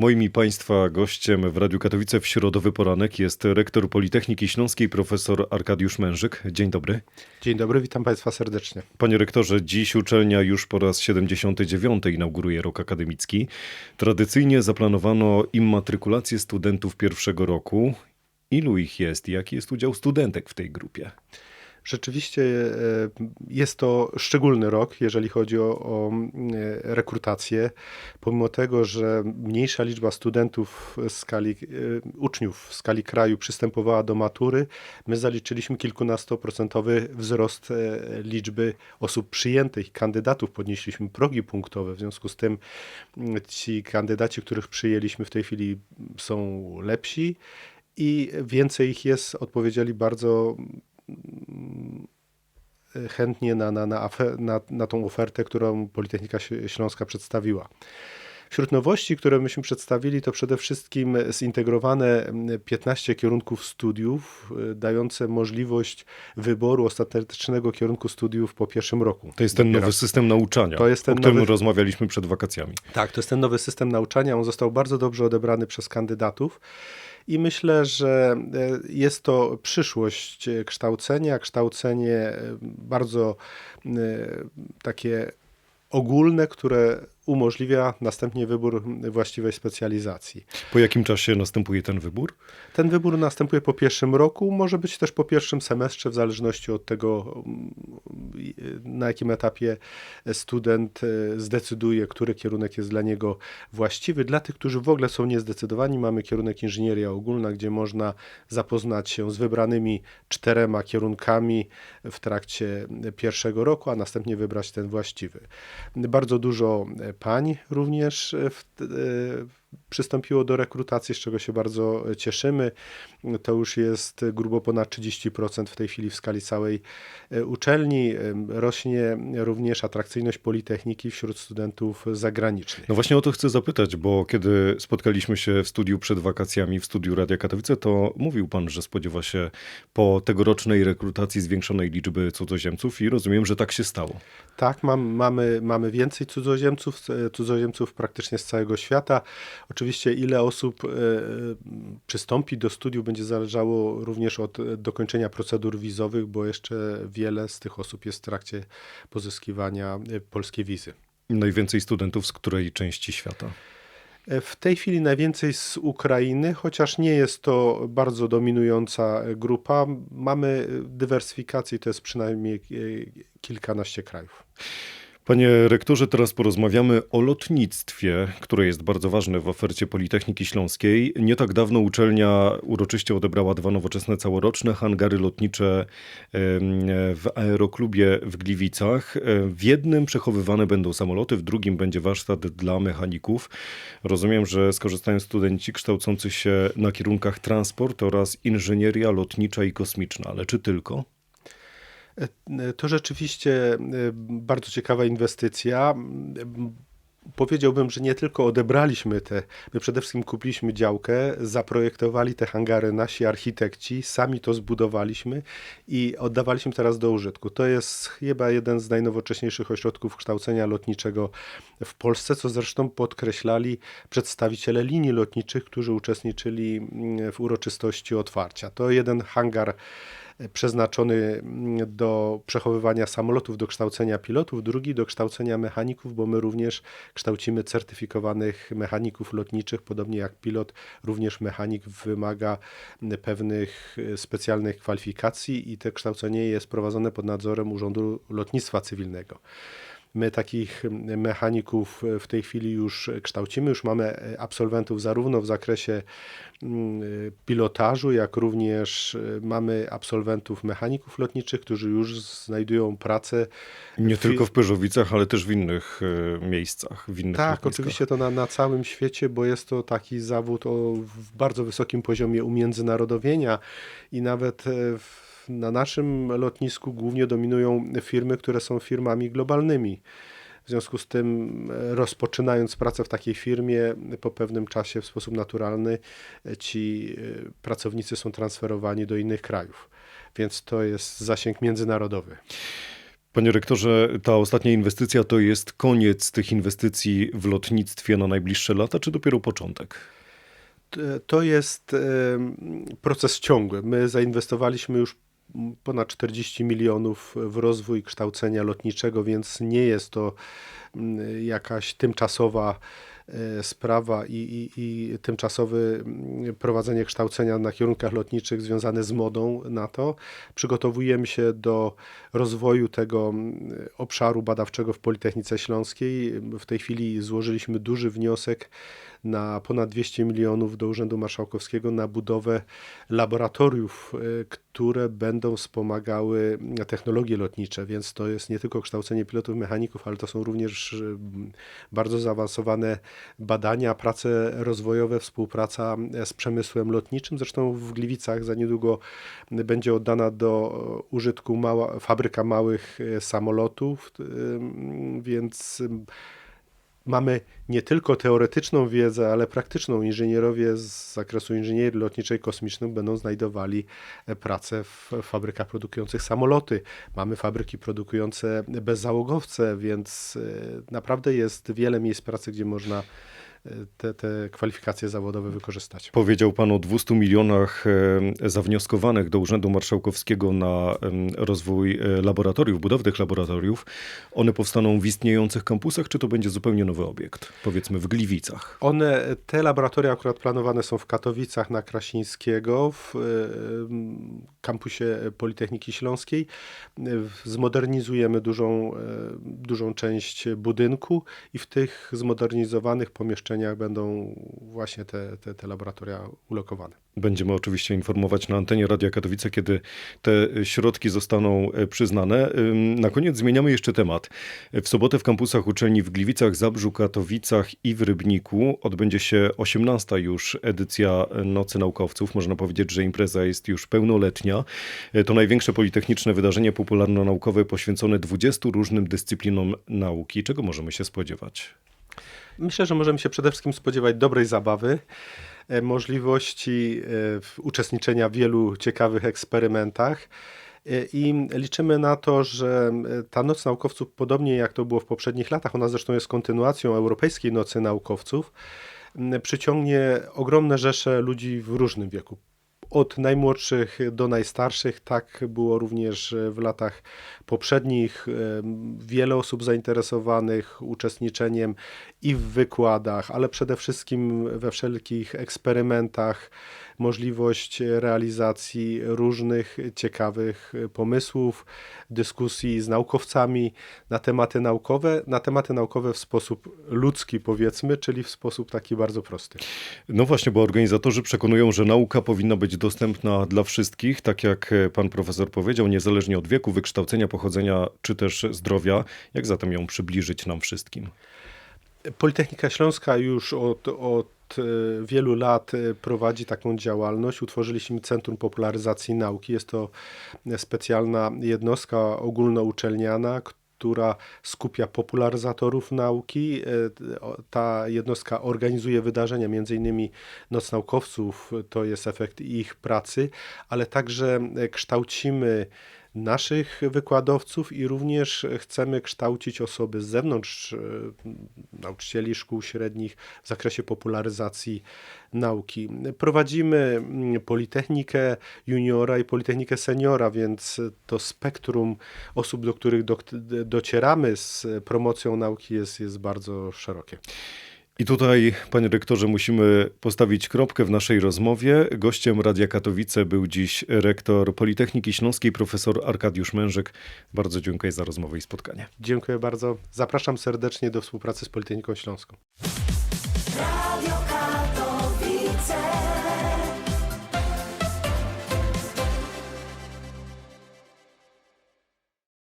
Moim i Państwa gościem w Radiu Katowice w środowy poranek jest rektor Politechniki Śląskiej profesor Arkadiusz Mężyk. Dzień dobry. Dzień dobry, witam Państwa serdecznie. Panie rektorze, dziś uczelnia już po raz 79 inauguruje rok akademicki. Tradycyjnie zaplanowano immatrykulację studentów pierwszego roku. Ilu ich jest? Jaki jest udział studentek w tej grupie? Rzeczywiście e, jest to szczególny rok, jeżeli chodzi o, o e, rekrutację. Pomimo tego, że mniejsza liczba studentów w skali, e, uczniów w skali kraju przystępowała do matury, my zaliczyliśmy kilkunastoprocentowy wzrost liczby osób przyjętych, kandydatów, podnieśliśmy progi punktowe. W związku z tym ci kandydaci, których przyjęliśmy w tej chwili są lepsi i więcej ich jest, odpowiedzieli bardzo chętnie na, na, na, na, na tą ofertę, którą Politechnika Śląska przedstawiła. Wśród nowości, które myśmy przedstawili, to przede wszystkim zintegrowane 15 kierunków studiów, y, dające możliwość wyboru ostatecznego kierunku studiów po pierwszym roku. To jest ten nowy system nauczania, to jest ten o którym nowy... rozmawialiśmy przed wakacjami. Tak, to jest ten nowy system nauczania. On został bardzo dobrze odebrany przez kandydatów i myślę, że e, jest to przyszłość kształcenia, kształcenie e, bardzo e, takie ogólne, które umożliwia następnie wybór właściwej specjalizacji. Po jakim czasie następuje ten wybór? Ten wybór następuje po pierwszym roku, może być też po pierwszym semestrze, w zależności od tego, na jakim etapie student e, zdecyduje, który kierunek jest dla niego właściwy. Dla tych, którzy w ogóle są niezdecydowani, mamy kierunek inżynieria ogólna, gdzie można zapoznać się z wybranymi czterema kierunkami w trakcie pierwszego roku, a następnie wybrać ten właściwy. Bardzo dużo pań również w, e, przystąpiło do rekrutacji, z czego się bardzo cieszymy. To już jest grubo ponad 30% w tej chwili w skali całej e, uczelni. Rośnie również atrakcyjność Politechniki wśród studentów zagranicznych. No właśnie o to chcę zapytać, bo kiedy spotkaliśmy się w studiu przed wakacjami, w studiu Radia Katowice, to mówił pan, że spodziewa się po tegorocznej rekrutacji zwiększonej liczby cudzoziemców i rozumiem, że tak się stało. Tak, mam, mamy, mamy więcej cudzoziemców, e, cudzoziemców praktycznie z całego świata. Oczywiście ile osób e, e, przystąpi do studiów będzie zależało również od dokończenia procedur wizowych, bo jeszcze wiele z tych osób jest w trakcie pozyskiwania polskiej wizy. Najwięcej studentów z której części świata? W tej chwili najwięcej z Ukrainy, chociaż nie jest to bardzo dominująca grupa. Mamy dywersyfikację, to jest przynajmniej kilkanaście krajów. Panie rektorze, teraz porozmawiamy o lotnictwie, które jest bardzo ważne w ofercie Politechniki Śląskiej. Nie tak dawno uczelnia uroczyście odebrała dwa nowoczesne całoroczne hangary lotnicze w aeroklubie w Gliwicach. W jednym przechowywane będą samoloty, w drugim będzie warsztat dla mechaników. Rozumiem, że skorzystają studenci kształcący się na kierunkach transport oraz inżynieria lotnicza i kosmiczna, ale czy tylko? To rzeczywiście e, bardzo ciekawa inwestycja. Powiedziałbym, że nie tylko odebraliśmy te, my przede wszystkim kupiliśmy działkę, zaprojektowali te hangary nasi architekci, sami to zbudowaliśmy i oddawaliśmy teraz do użytku. To jest chyba jeden z najnowocześniejszych ośrodków kształcenia lotniczego w Polsce, co zresztą podkreślali przedstawiciele linii lotniczych, którzy uczestniczyli mm, w uroczystości otwarcia. To jeden hangar przeznaczony do przechowywania samolotów, do kształcenia pilotów, drugi do kształcenia mechaników, bo my również kształcimy certyfikowanych mechaników lotniczych, podobnie jak pilot, również mechanik wymaga pewnych specjalnych kwalifikacji i to kształcenie jest prowadzone pod nadzorem Urzędu Lotnictwa Cywilnego. My takich mechaników w tej chwili już kształcimy, już mamy absolwentów zarówno w zakresie mm, pilotażu, jak również mamy absolwentów mechaników lotniczych, którzy już znajdują pracę. Nie w... tylko w Pyrzowicach, ale też w innych e, miejscach. W innych tak, oczywiście to na, na całym świecie, bo jest to taki zawód o bardzo wysokim poziomie umiędzynarodowienia i nawet e, w na naszym lotnisku głównie dominują firmy, które są firmami globalnymi. W związku z tym, e, rozpoczynając pracę w takiej firmie, po pewnym czasie w sposób naturalny e, ci e, pracownicy są transferowani do innych krajów. Więc to jest zasięg międzynarodowy. Panie rektorze, ta ostatnia inwestycja to jest koniec tych inwestycji w lotnictwie na najbliższe lata, czy dopiero początek? To jest proces ciągły. My zainwestowaliśmy już ponad 40 milionów w rozwój kształcenia lotniczego, więc nie jest to mm, jakaś tymczasowa sprawa i, i, i tymczasowe mm, prowadzenie kształcenia na kierunkach lotniczych związane z modą na to. Przygotowujemy się do rozwoju tego mm, obszaru badawczego w Politechnice Śląskiej. W tej chwili złożyliśmy duży wniosek na ponad 200 milionów do Urzędu Marszałkowskiego na budowę laboratoriów, y, które będą wspomagały technologie lotnicze, więc to jest nie tylko kształcenie pilotów mechaników, ale to są również y, bardzo zaawansowane badania, prace rozwojowe, współpraca z przemysłem lotniczym. Zresztą w Gliwicach za niedługo będzie oddana do użytku mała, fabryka małych y, samolotów, więc mamy nie tylko teoretyczną wiedzę, ale praktyczną. Inżynierowie z zakresu inżynierii lotniczej kosmicznej będą znajdowali e, pracę w fabrykach produkujących samoloty. Mamy fabryki produkujące bezzałogowce, więc e, naprawdę jest wiele miejsc pracy, gdzie można te, te kwalifikacje zawodowe wykorzystać. Powiedział Pan o 200 milionach zawnioskowanych do Urzędu Marszałkowskiego na rozwój e, laboratoriów, budowę tych laboratoriów. One powstaną w istniejących kampusach, czy to będzie zupełnie nowy obiekt? Powiedzmy w Gliwicach. One, te laboratoria akurat planowane są w Katowicach na Krasińskiego, w e, kampusie Politechniki Śląskiej. Zmodernizujemy dużą, e, dużą część budynku i w tych zmodernizowanych pomieszczeniach będą właśnie te, te, te laboratoria ulokowane. Będziemy oczywiście informować na antenie Radia Katowice, kiedy te środki zostaną e, przyznane. Na koniec zmieniamy jeszcze temat. W sobotę w kampusach uczelni w Gliwicach, Zabrzu, Katowicach i w Rybniku odbędzie się 18. już edycja Nocy Naukowców. Można powiedzieć, że impreza jest już pełnoletnia. E, To największe politechniczne wydarzenie popularno-naukowe poświęcone 20 różnym dyscyplinom nauki. Czego możemy się spodziewać? Myślę, że możemy się przede wszystkim spodziewać dobrej zabawy, e, możliwości e, uczestniczenia w wielu ciekawych eksperymentach. E, I liczymy na to, że ta Noc Naukowców, podobnie jak to było w poprzednich latach, ona zresztą jest kontynuacją Europejskiej Nocy Naukowców, przyciągnie ogromne rzesze ludzi w różnym wieku. Od najmłodszych do najstarszych, tak było również w latach poprzednich. Wiele osób zainteresowanych uczestniczeniem i w wykładach, ale przede wszystkim we wszelkich eksperymentach, możliwość realizacji różnych ciekawych pomysłów, dyskusji z naukowcami na tematy naukowe, na tematy naukowe w sposób ludzki, powiedzmy, czyli w sposób taki bardzo prosty. No właśnie, bo organizatorzy przekonują, że nauka powinna być dostępna dla wszystkich, tak jak pan profesor powiedział, niezależnie od wieku, wykształcenia, pochodzenia czy też zdrowia. Jak zatem ją przybliżyć nam wszystkim? Politechnika Śląska już od, od e, wielu lat e, prowadzi taką działalność. Utworzyliśmy Centrum Popularyzacji Nauki. Jest to specjalna jednostka ogólnouczelniana, która skupia popularyzatorów nauki. Ta jednostka organizuje wydarzenia, innymi Noc Naukowców, to jest efekt ich pracy, ale także kształcimy naszych wykładowców i również chcemy kształcić osoby z zewnątrz, e, nauczycieli szkół średnich w zakresie popularyzacji nauki. Prowadzimy mm, Politechnikę Juniora i Politechnikę Seniora, więc to spektrum osób, do których dok- docieramy z promocją nauki jest, jest bardzo szerokie. I tutaj, panie rektorze, musimy postawić kropkę w naszej rozmowie. Gościem Radia Katowice był dziś rektor Politechniki Śląskiej, profesor Arkadiusz Mężyk. Bardzo dziękuję za rozmowę i spotkanie. Dziękuję bardzo. Zapraszam serdecznie do współpracy z Politechniką Śląską.